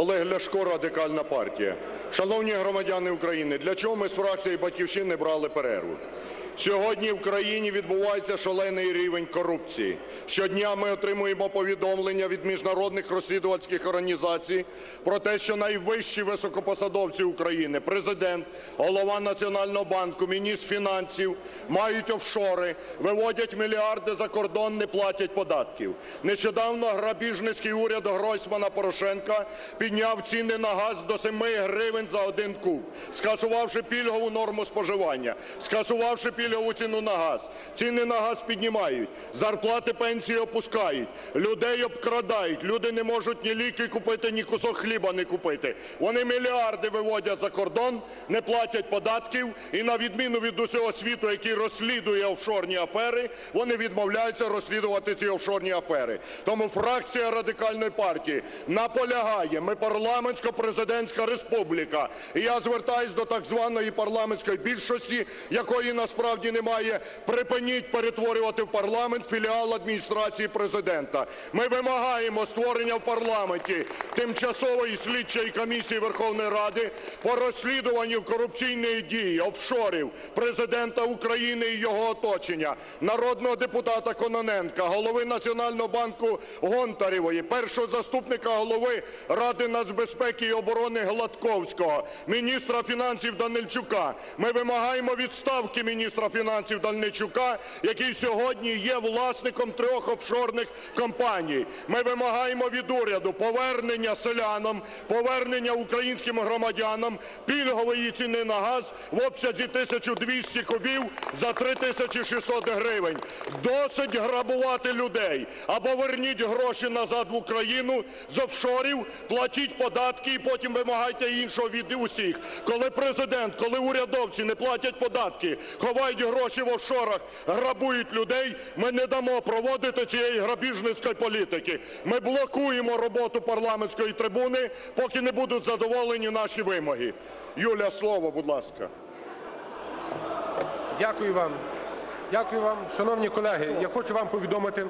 Олег Ляшко, Радикальна партія. Шановні громадяни України, для чого ми з фракції "Батьківщини" брали перерву? Сьогодні в країні відбувається шалений рівень корупції. Щодня ми отримуємо повідомлення від міжнародних розслідувацьких організацій про те, що найвищі високопосадовці України – Президент, голова Національного банку, міністр фінансів – мають офшори, виводять мільярди за кордон, не платять податків. Нещодавно грабіжницький уряд Гройсмана Порошенка підняв ціни на газ до 7 гривень за один куб, скасувавши пільгову норму споживання, скасувавши пільгову ціну на газ. Ціни на газ піднімають, зарплати, пенсії опускають, людей обкрадають, люди не можуть ні ліки купити, ні кусок хліба не купити. Вони мільярди виводять за кордон, не платять податків і на відміну від усього світу, який розслідує офшорні афери, вони відмовляються розслідувати ці офшорні афери. Тому фракція Радикальної партії наполягає, ми парламентсько-президентська республіка, і я звертаюсь до так званої парламентської більшості, якої насправді немає, припиніть перетворювати в парламент філіал адміністрації Президента. Ми вимагаємо створення в парламенті тимчасової слідчої комісії Верховної Ради по розслідуванню корупційної дії офшорів Президента України і його оточення, народного депутата Кононенка, голови Національного банку Гонтаревої, першого заступника голови Ради нацбезпеки і оборони Гладковського, міністра фінансів Данильчука. Ми вимагаємо відставки міністра фінансів Данильчука, який сьогодні є власником трьох офшорних компаній. Ми вимагаємо від уряду повернення селянам, повернення українським громадянам пільгової ціни на газ в обсязі 1200 кубів за 3600 гривень. Досить грабувати людей. Або верніть гроші назад в Україну з офшорів, платіть податки і потім вимагайте іншого від усіх. Коли Президент, коли урядовці не платять податки, ховають гроші в офшорах, грабують людей, ми не дамо проводити цієї грабіжницької політики. Ми блокуємо роботу парламентської трибуни, поки не будуть задоволені наші вимоги. Юля, слово, будь ласка. Дякую вам. Дякую вам. Шановні колеги, я хочу вам повідомити,